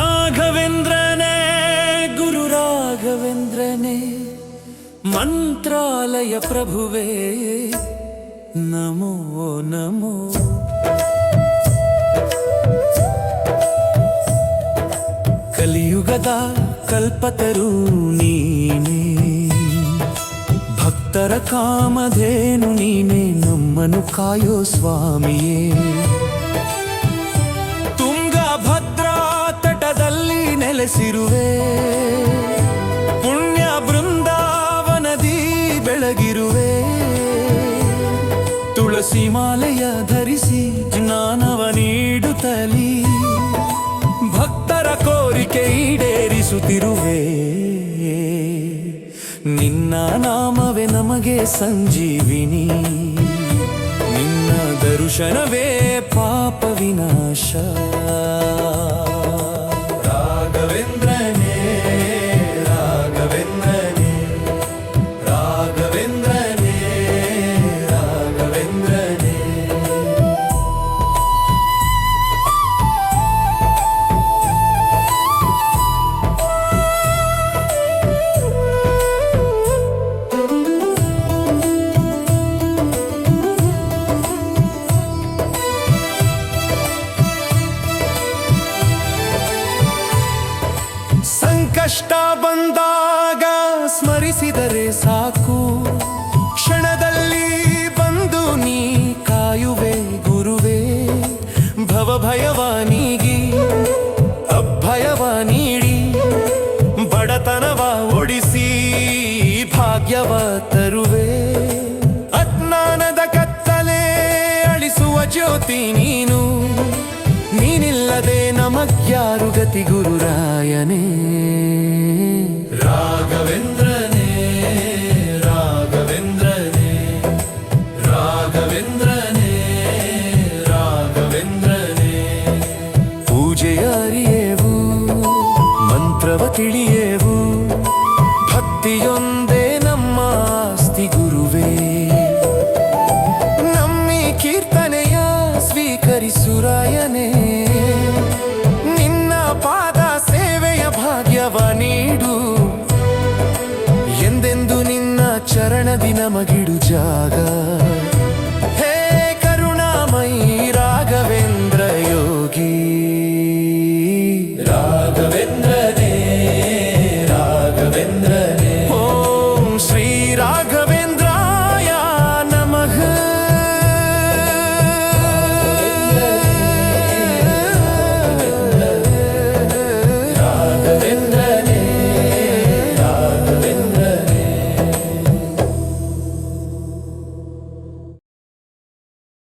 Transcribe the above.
ರಾಘವೇಂದ್ರನೇ ಗುರು ರಾಘವೇಂದ್ರನೇ ಮಂತ್ರಾಲಯ ಕಲಿಯುಗದ ಕಲ್ಪತರು ನೀನೇ. ಭಕ್ತರ ಕಾಮಧೇನು ನೀನೇ ನಮ್ಮನು ಕಾಯೋ ಸ್ವಾಮಿಯೇ. ತುಂಗ ಭದ್ರಾ ತಟದಲ್ಲಿ ನೆಲೆಸಿರುವೆ. ಪುಣ್ಯ ಬೃಂದಾವನದಿ ಬೆಳಗಿರುವೆ. ತುಳಸಿ ಮಾಲೆಯ ಧರಿಸಿ ಜ್ಞಾನವ ಈಡೇರಿಸುತ್ತಿರುವೆ ನಿನ್ನ ನಾಮವೇ ನಮಗೆ ಸಂಜೀವಿನಿ. ನಿನ್ನ ದರ್ಶನವೇ ಪಾಪ ವಿನಾಶ. ಸಂಕಷ್ಟ ಬಂದಾಗ ಸ್ಮರಿಸಿದರೆ ಸಾಕು. ಕ್ಷಣದಲ್ಲಿ ಬಂದು ನೀ ಕಾಯುವೆ ಗುರುವೇ. ಭವಭಯವ ನೀಗಿ ಅಭಯವ ನೀಡಿ ಬಡತನವ ಒಡಿಸಿ ಭಾಗ್ಯವ ತರುವೆ. ಅಜ್ಞಾನದ ಕತ್ತಲೆ ಅಳಿಸುವ ಜ್ಯೋತಿ ನೀನು. ನಮಗ್ಯಾರು ಗತಿ ಗುರುರಾಯನೇ? ರಾಘವೇಂದ್ರನೇ ರಾಘವೇಂದ್ರನೇ ರಾಘವೇಂದ್ರನೇ ರಾಘವೇಂದ್ರನೇ. ಪೂಜೆಯ ಅರಿಯೇವು ಮಂತ್ರವ ತಿಳಿಯೇವು ಭಕ್ತಿಯೊಂದೇ ನಮ್ಮ ಆಸ್ತಿ ಗುರುವೇ. ನಮ್ಮಿ ಕೀರ್ತನೆಯ ಸ್ವೀಕರಿಸುರಾಯನೇ ಭಾಗ್ಯವ ನೀಡು. ಎಂದೆಂದು ನಿನ್ನ ಚರಣದಿ ನಮಗಿಡು ಜಾಗ.